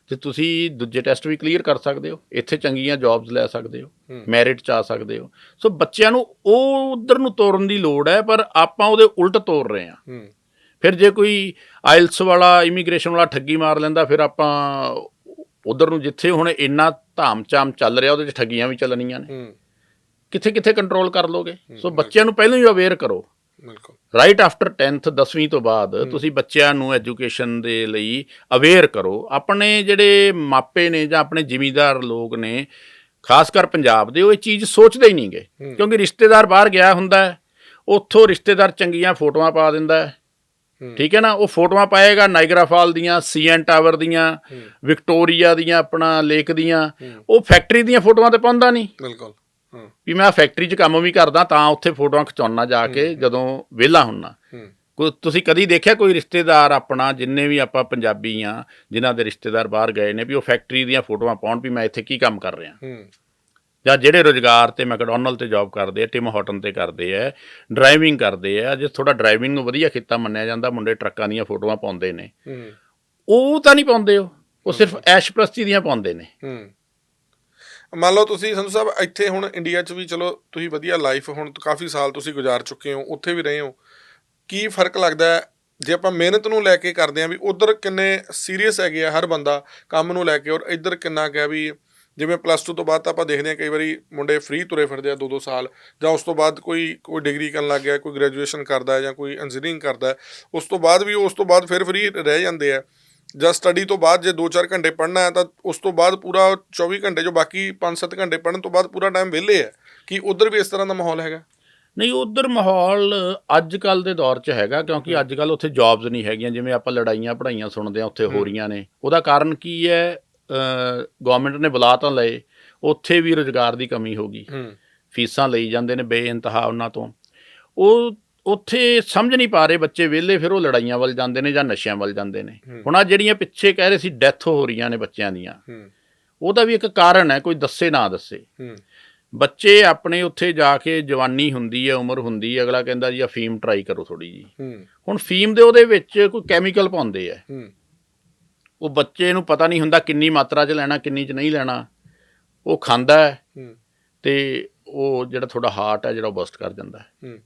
ਤੇ ਤੁਸੀਂ ਦੂਜੇ ਟੈਸਟ ਵੀ ਕਲੀਅਰ ਕਰ ਸਕਦੇ ਹੋ। ਇੱਥੇ ਚੰਗੀਆਂ ਜੌਬਸ ਲੈ ਸਕਦੇ ਹੋ। ਮੈਰਿਟ ਚ ਆ ਸਕਦੇ ਹੋ। ਸੋ ਬੱਚਿਆਂ ਨੂੰ ਉਹ ਉਧਰ ਨੂੰ ਤੋਰਨ ਦੀ ਲੋੜ ਹੈ ਪਰ ਆਪਾਂ ਉਹਦੇ ਉਲਟ ਤੋਰ ਰਹੇ ਹੂੰ। ਫਿਰ ਜੇ ਕੋਈ ਆਇਲਸ ਵਾਲਾ ਇਮੀਗ੍ਰੇਸ਼ਨ ਵਾਲਾ ਠੱਗੀ ਮਾਰ ਲੈਂਦਾ ਫਿਰ ਆਪਾਂ ਉਧਰ ਨੂੰ ਜਿੱਥੇ ਹੁਣ ਇੰਨਾ ਧਾਮ-ਚਾਮ ਚੱਲ ਰਿਹਾ ਉਹਦੇ 'ਚ ਠੱਗੀਆਂ ਵੀ ਚੱਲਣੀਆਂ ਨੇ। ਕਿੱਥੇ ਕਿੱਥੇ ਕੰਟਰੋਲ ਕਰ ਲੋਗੇ? ਸੋ ਬੱਚਿਆਂ ਨੂੰ ਪਹਿਲਾਂ ਹੀ ਅਵੇਅਰ ਕਰੋ। ਬਿਲਕੁਲ। ਰਾਈਟ ਆਫਟਰ 10th 10ਵੀਂ ਤੋਂ ਬਾਅਦ ਤੁਸੀਂ ਬੱਚਿਆਂ ਨੂੰ ਐਜੂਕੇਸ਼ਨ ਦੇ ਲਈ ਅਵੇਅਰ ਕਰੋ। ਆਪਣੇ ਜਿਹੜੇ ਮਾਪੇ ਨੇ ਜਾਂ ਆਪਣੇ ਜ਼ਿਮੀਂਦਾਰ ਲੋਕ ਨੇ ਖਾਸ ਕਰ ਪੰਜਾਬ ਦੇ ਉਹ ਇਹ ਚੀਜ਼ ਸੋਚਦੇ ਹੀ ਨਹੀਂਗੇ। ਕਿਉਂਕਿ ਰਿਸ਼ਤੇਦਾਰ ਬਾਹਰ ਗਿਆ ਹੁੰਦਾ ਉੱਥੋਂ ਰਿਸ਼ਤੇਦਾਰ ਚੰਗੀਆਂ ਫੋਟੋਆਂ ਪਾ ਦਿੰਦਾ ਹੂੰ। ਠੀਕ ਹੈ ਨਾ? ਉਹ ਫੋਟੋਆਂ ਪਾਏਗਾ ਨਾਇਗਰਾ ਫਾਲ ਦੀਆਂ ਸੀਐਨ ਟਾਵਰ ਦੀਆਂ। ਵਿਕਟੋਰੀਆ ਦੀਆਂ ਆਪਣਾ ਲੇਕ ਦੀਆਂ। ਉਹ ਫੈਕਟਰੀ ਦੀਆਂ ਫੋਟੋਆਂ ਤੇ ਪਾਉਂਦਾ ਨਹੀਂ। ਬਿਲਕੁਲ ਵੀ ਮੈਂ ਫੈਕਟਰੀ 'ਚ ਕੰਮ ਵੀ ਕਰਦਾ ਤਾਂ ਉੱਥੇ ਫੋਟੋਆਂ ਖਿਚਾਉਣਾ ਜਾ ਕੇ ਜਦੋਂ ਵਿਹਲਾ ਹੁੰਨਾ। ਕੋਈ ਤੁਸੀਂ ਕਦੀ ਦੇਖਿਆ ਕੋਈ ਰਿਸ਼ਤੇਦਾਰ ਆਪਣਾ ਜਿੰਨੇ ਵੀ ਆਪਾਂ ਪੰਜਾਬੀ ਆ ਜਿਨ੍ਹਾਂ ਦੇ ਰਿਸ਼ਤੇਦਾਰ ਬਾਹਰ ਗਏ ਨੇ ਵੀ ਉਹ ਫੈਕਟਰੀ ਦੀਆਂ ਫੋਟੋਆਂ ਪਾਉਣ ਵੀ ਮੈਂ ਇੱਥੇ ਕੀ ਕੰਮ ਕਰ ਰਿਹਾ? ਹੂੰ। ਜਾਂ ਜਿਹੜੇ ਰੋਜ਼ਗਾਰ ਤੇ ਮੈਕਡੋਨਲਡ ਤੇ ਜੌਬ ਕਰਦੇ ਆ ਟਿਮ ਹਾਰਟਨ ਤੇ ਕਰਦੇ ਆ ਡਰਾਈਵਿੰਗ ਕਰਦੇ ਆ ਜੇ ਥੋੜਾ ਡਰਾਈਵਿੰਗ ਨੂੰ ਵਧੀਆ ਕੀਤਾ ਮੰਨਿਆ ਜਾਂਦਾ ਮੁੰਡੇ ਟਰੱਕਾਂ ਦੀਆਂ ਫੋਟੋਆਂ ਪਾਉਂਦੇ ਨੇ। ਉਹ ਤਾਂ ਨਹੀਂ ਪਾਉਂਦੇ ਉਹ। ਉਹ ਸਿਰਫ ਐਸ਼ਪ੍ਰਸਤੀ ਦੀਆਂ ਪਾਉਂਦੇ ਨੇ। ਮੰਨ ਲਓ ਤੁਸੀਂ ਸੰਧੂ ਸਾਹਿਬ ਇੱਥੇ ਹੁਣ ਇੰਡੀਆ 'ਚ ਵੀ ਚਲੋ ਤੁਸੀਂ ਵਧੀਆ ਲਾਈਫ ਹੁਣ ਕਾਫੀ ਸਾਲ ਤੁਸੀਂ ਗੁਜ਼ਾਰ ਚੁੱਕੇ ਹੋ ਉੱਥੇ ਵੀ ਰਹੇ ਹੋ। ਕੀ ਫ਼ਰਕ ਲੱਗਦਾ ਜੇ ਆਪਾਂ ਮਿਹਨਤ ਨੂੰ ਲੈ ਕੇ ਕਰਦੇ ਆਂ ਵੀ ਉਧਰ ਕਿੰਨੇ ਸੀਰੀਅਸ ਹੈਗੇ ਆ ਹਰ ਬੰਦਾ ਕੰਮ ਨੂੰ ਲੈ ਕੇ ਔਰ ਇੱਧਰ ਕਿੰਨਾ ਕਿਹਾ ਵੀ ਜਿਵੇਂ ਪਲੱਸ 2 ਤੋਂ ਬਾਅਦ ਤਾਂ ਆਪਾਂ ਦੇਖਦੇ ਹਾਂ ਕਈ ਵਾਰੀ ਮੁੰਡੇ ਫ੍ਰੀ ਤੁਰੇ ਫਿਰਦੇ ਆ ਦੋ ਦੋ ਸਾਲ ਜਾਂ ਉਸ ਤੋਂ ਬਾਅਦ ਕੋਈ ਕੋਈ ਡਿਗਰੀ ਕਰਨ ਲੱਗ ਗਿਆ ਕੋਈ ਗ੍ਰੈਜੂਏਸ਼ਨ ਕਰਦਾ ਹੈ ਜਾਂ ਕੋਈ ਇੰਜੀਨੀਅਰਿੰਗ ਕਰਦਾ ਹੈ ਉਸ ਤੋਂ ਬਾਅਦ ਵੀ ਉਸ ਤੋਂ ਬਾਅਦ ਫਿਰ ਫ੍ਰੀ ਰਹਿ ਜਾਂਦੇ ਆ। ਜਾਂ ਸਟੱਡੀ ਤੋਂ ਬਾਅਦ ਜੇ 2-4 ਘੰਟੇ ਪੜ੍ਹਨਾ ਹੈ ਤਾਂ ਉਸ ਤੋਂ ਬਾਅਦ ਪੂਰਾ 24 ਘੰਟੇ ਜੋ ਬਾਕੀ 5-7 ਘੰਟੇ ਪੜ੍ਹਨ ਤੋਂ ਬਾਅਦ ਪੂਰਾ ਟਾਈਮ ਵਿਹਲੇ ਹੈ। ਕੀ ਉਧਰ ਵੀ ਇਸ ਤਰ੍ਹਾਂ ਦਾ ਮਾਹੌਲ ਹੈਗਾ? ਨਹੀਂ ਉਧਰ ਮਾਹੌਲ ਅੱਜ ਕੱਲ ਦੇ ਦੌਰ 'ਚ ਹੈਗਾ ਕਿਉਂਕਿ ਅੱਜ ਕੱਲ ਉੱਥੇ ਜੌਬਸ ਨਹੀਂ ਹੈਗੀਆਂ ਜਿਵੇਂ ਆਪਾਂ ਲੜਾਈਆਂ ਪੜਾਈਆਂ ਸੁਣਦੇ ਆ ਉੱਥੇ ਹੋ ਰਹੀਆਂ ਨੇ। ਉਹਦਾ ਕਾਰਨ ਕੀ ਹੈ? ਗਵਰਨਮੈਂਟ ਨੇ ਬੁਲਾ ਤਾਂ ਲਏ ਉੱਥੇ ਵੀ ਰੋਜ਼ਗਾਰ ਦੀ ਕਮੀ ਹੋ ਗਈ। ਫੀਸਾਂ ਲਈ ਜਾਂਦੇ ਨੇ ਬੇਇੰਤਹਾ ਉਹਨਾਂ ਤੋਂ। ਉਹ ਉੱਥੇ ਸਮਝ ਨਹੀਂ ਪਾ ਰਹੇ ਬੱਚੇ ਵਿਹਲੇ ਫਿਰ ਉਹ ਲੜਾਈਆਂ ਵੱਲ ਜਾਂਦੇ ਨੇ ਜਾਂ ਨਸ਼ਿਆਂ ਵੱਲ ਜਾਂਦੇ ਨੇ। ਹੁਣ ਆ ਜਿਹੜੀਆਂ ਪਿੱਛੇ ਕਹਿ ਰਹੇ ਸੀ ਡੈਥ ਹੋ ਰਹੀਆਂ ਨੇ ਬੱਚਿਆਂ ਦੀਆਂ। ਉਹਦਾ ਵੀ ਇੱਕ ਕਾਰਨ ਹੈ ਕੋਈ ਦੱਸੇ ਨਾ ਦੱਸੇ। ਬੱਚੇ ਆਪਣੇ ਉੱਥੇ ਜਾ ਕੇ ਜਵਾਨੀ ਹੁੰਦੀ ਹੈ ਉਮਰ ਹੁੰਦੀ ਹੈ ਅਗਲਾ ਕਹਿੰਦਾ ਜੀ ਅਫੀਮ ਟਰਾਈ ਕਰੋ ਥੋੜੀ ਜੀ ਹੁਣ ਫੀਮ ਦੇ ਉਹਦੇ ਵਿੱਚ ਕੋਈ ਕੈਮੀਕਲ ਪਾਉਂਦੇ ਆ ਉਹ ਬੱਚੇ ਨੂੰ ਪਤਾ ਨਹੀਂ ਹੁੰਦਾ ਕਿੰਨੀ ਮਾਤਰਾ 'ਚ ਲੈਣਾ ਕਿੰਨੀ 'ਚ ਨਹੀਂ ਲੈਣਾ। ਉਹ ਖਾਂਦਾ ਹੈ ਤੇ ਉਹ ਜਿਹੜਾ ਤੁਹਾਡਾ ਹਾਰਟ ਹੈ ਜਿਹੜਾ ਉਹ ਬਸਟ ਕਰ ਜਾਂਦਾ ਹੈ।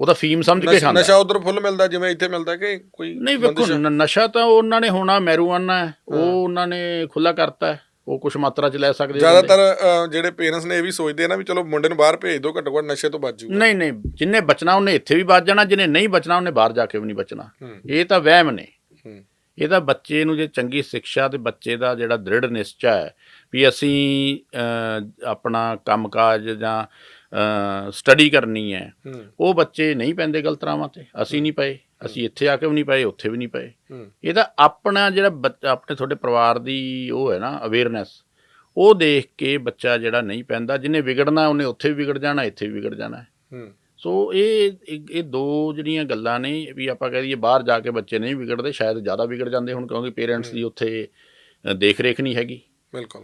ਉਹਦਾ ਫੀਮ ਸਮਝ ਕੇ ਖਾਂਦਾ ਨਸ਼ਾ ਉਧਰ ਫੁੱਲ ਮਿਲਦਾ ਜਿਵੇਂ ਇੱਥੇ ਮਿਲਦਾ ਕਿ ਕੋਈ ਨਹੀਂ ਵੇਖੋ ਨਸ਼ਾ ਤਾਂ ਉਹਨਾਂ ਨੇ ਹੋਣਾ ਮੈਰੂਆਨਾ ਉਹ ਉਹਨਾਂ ਨੇ ਖੁੱਲਾ ਕਰਤਾ ਹੈ। ਉਹ ਕੁਝ ਮਾਤਰਾ 'ਚ ਲੈ ਸਕਦੇ। ਜ਼ਿਆਦਾਤਰ ਜਿਹੜੇ ਪੇਰੈਂਟਸ ਨੇ ਇਹ ਵੀ ਸੋਚਦੇ ਨਾ ਵੀ ਚਲੋ ਮੁੰਡੇ ਨੂੰ ਬਾਹਰ ਭੇਜ ਦਿਓ ਘੱਟੋ ਘੱਟ ਨਸ਼ੇ ਤੋਂ ਬਚ ਜਾਊਗਾ ਨਹੀਂ ਨਹੀਂ ਜਿੰਨੇ ਬਚਣਾ ਉਹਨੇ ਇੱਥੇ ਵੀ ਬਚ ਜਾਣਾ ਜਿਹਨੇ ਨਹੀਂ ਬਚਣਾ ਉਹਨੇ ਬਾਹਰ ਜਾ ਕੇ ਵੀ ਨਹੀਂ ਬਚਣਾ। ਇਹ ਤਾਂ ਵਹਿਮ ਨੇ। ਹੂੰ ਇਹ ਤਾਂ ਬੱਚੇ ਨੂੰ ਜੇ ਚੰਗੀ ਸਿੱਖਿਆ ਤੇ ਬੱਚੇ ਦਾ ਜਿਹੜਾ ਦ੍ਰਿੜ ਨਿਸ਼ਚਾ ਹੈ ਵੀ ਅਸੀਂ ਆਪਣਾ ਕੰਮਕਾਜ ਜਾਂ ਸਟੱਡੀ ਕਰਨੀ ਹੈ ਉਹ ਬੱਚੇ ਨਹੀਂ ਪੈਂਦੇ ਗਲਤ ਰਾਵਾਂ ਤੇ। ਅਸੀਂ ਨਹੀਂ ਪਏ। ਅਸੀਂ ਇੱਥੇ ਆ ਕੇ ਵੀ ਨਹੀਂ ਪਏ ਉੱਥੇ ਵੀ ਨਹੀਂ ਪਏ। ਹੂੰ। ਇਹ ਤਾਂ ਆਪਣਾ ਜਿਹੜਾ ਆਪਣੇ ਤੁਹਾਡੇ ਪਰਿਵਾਰ ਦੀ ਉਹ ਹੈ ਨਾ ਅਵੇਅਰਨੈਸ ਉਹ ਦੇਖ ਕੇ ਬੱਚਾ ਜਿਹੜਾ ਨਹੀਂ ਪੈਂਦਾ ਜਿਹਨੇ ਵਿਗੜਨਾ ਉਹਨੇ ਉੱਥੇ ਵੀ ਵਿਗੜ ਜਾਣਾ ਇੱਥੇ ਵੀ ਵਿਗੜ ਜਾਣਾ। ਹੂੰ। ਸੋ ਇਹ ਇਹ ਦੋ ਜਿਹੜੀਆਂ ਗੱਲਾਂ ਨੇ ਵੀ ਆਪਾਂ ਕਹਿ ਦਈਏ ਬਾਹਰ ਜਾ ਕੇ ਬੱਚੇ ਨਹੀਂ ਵਿਗੜਦੇ ਸ਼ਾਇਦ ਜ਼ਿਆਦਾ ਵਿਗੜ ਜਾਂਦੇ ਹੁਣ ਕਿਉਂਕਿ ਪੇਰੈਂਟਸ ਦੀ ਉੱਥੇ ਦੇਖ ਰੇਖ ਨਹੀਂ ਹੈਗੀ। ਬਿਲਕੁਲ।